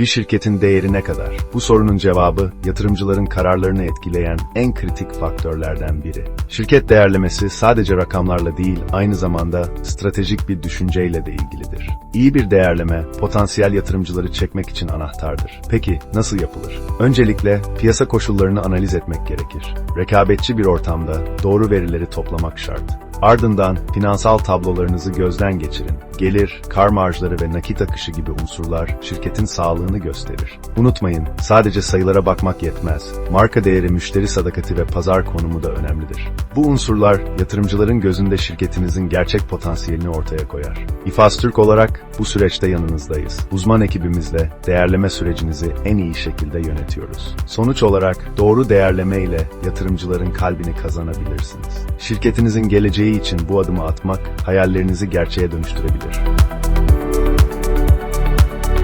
Bir şirketin değeri ne kadar? Bu sorunun cevabı yatırımcıların kararlarını etkileyen en kritik faktörlerden biri. Şirket değerlemesi sadece rakamlarla değil, aynı zamanda stratejik bir düşünceyle de ilgilidir. İyi bir değerleme potansiyel yatırımcıları çekmek için anahtardır. Peki nasıl yapılır? Öncelikle piyasa koşullarını analiz etmek gerekir. Rekabetçi bir ortamda doğru verileri toplamak şart. Ardından finansal tablolarınızı gözden geçirin. Gelir, kar marjları ve nakit akışı gibi unsurlar şirketin sağlığını gösterir. Unutmayın, sadece sayılara bakmak yetmez. Marka değeri, müşteri sadakati ve pazar konumu da önemlidir. Bu unsurlar yatırımcıların gözünde şirketinizin gerçek potansiyelini ortaya koyar. İFAS Türk olarak bu süreçte yanınızdayız. Uzman ekibimizle değerleme sürecinizi en iyi şekilde yönetiyoruz. Sonuç olarak doğru değerleme ile yatırımcıların kalbini kazanabilirsiniz. Şirketinizin geleceği için bu adımı atmak hayallerinizi gerçeğe dönüştürebilir.